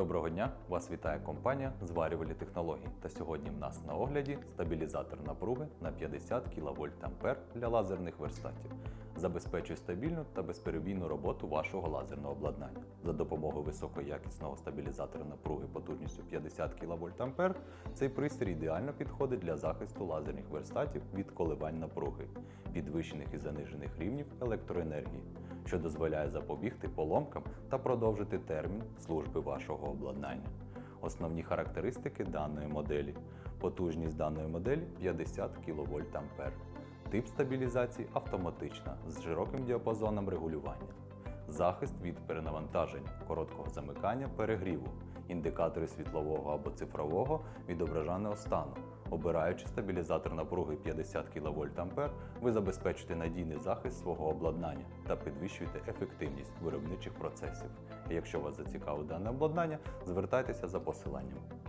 Доброго дня! Вас вітає компанія Зварювальні технології. Та сьогодні в нас на огляді стабілізатор напруги на 50 кВт Ампер для лазерних верстатів. Забезпечує стабільну та безперебійну роботу вашого лазерного обладнання. За допомогою високоякісного стабілізатора напруги потужністю 50 кВт Ампер цей пристрій ідеально підходить для захисту лазерних верстатів від коливань напруги, підвищених і занижених рівнів електроенергії, що дозволяє запобігти поломкам та продовжити термін служби вашого обладнання. Основні характеристики даної моделі. Потужність даної моделі 50 кВт. Тип стабілізації автоматична з широким діапазоном регулювання. Захист від перенавантаження, короткого замикання, перегріву, індикатори світлового або цифрового відображеного стану. Обираючи стабілізатор напруги 50 кВт А, ви забезпечите надійний захист свого обладнання та підвищуєте ефективність виробничих процесів. Якщо вас зацікавить дане обладнання, звертайтеся за посиланням.